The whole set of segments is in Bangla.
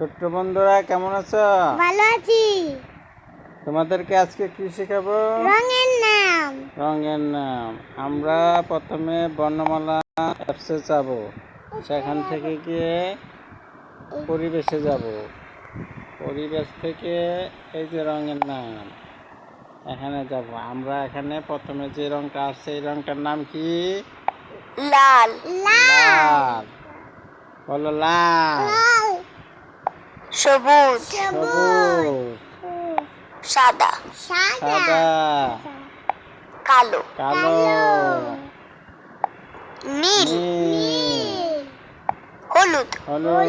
ছোট্ট বন্ধুরা কেমন আছো? ভালো আছি। তোমাদেরকে আজকে কি শেখাবো? রঙের নাম। রঙের নাম। আমরা প্রথমে বর্ণমালা অ্যাপসে যাব। সেখান থেকে গিয়ে পরিবেশে যাব। পরিবেশ থেকে এই যে রঙের নাম এখানে যাব। আমরা এখানে প্রথমে যে রংটা আছে এই রংটার নাম কি? লাল। লাল। বলো লাল। সবুজ। সবুজ। সাদা। সাদা। কালো। কালো। নীল। নীল। হলুদ। হলুদ।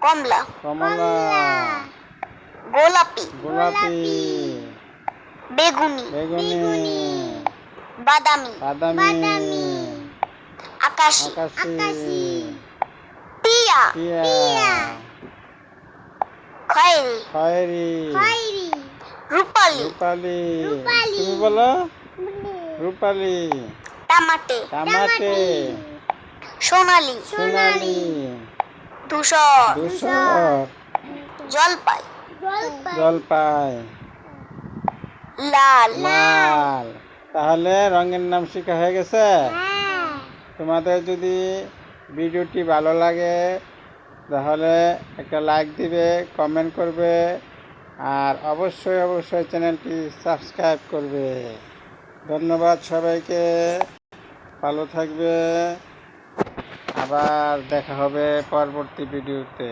কমলা। কমলা। গোলাপি। গোলাপি। বেগুনি। বেগুনি। বাদামি। বাদামি। আকাশি। আকাশি। টিয়া। টিয়া। খয়েরি। খয়েরি। রূপালি। রূপালি। তুমি বলো? রূপালি। টামাটে। টামাটে। সোনালি। সোনালি। ধূসর। ধূসর। জলপাই। জলপাই। লাল। লাল। তাহলে রঙের নাম শেখা হয়ে গেছে? তোমাদের যদি ভিডিওটি ভালো লাগে তাহলে একটা লাইক দিবে কমেন্ট করবে, আর অবশ্যই অবশ্যই চ্যানেলটি সাবস্ক্রাইব করবে। ধন্যবাদ সবাইকে, ভালো থাকবে। আবার দেখা হবে পরবর্তী ভিডিওতে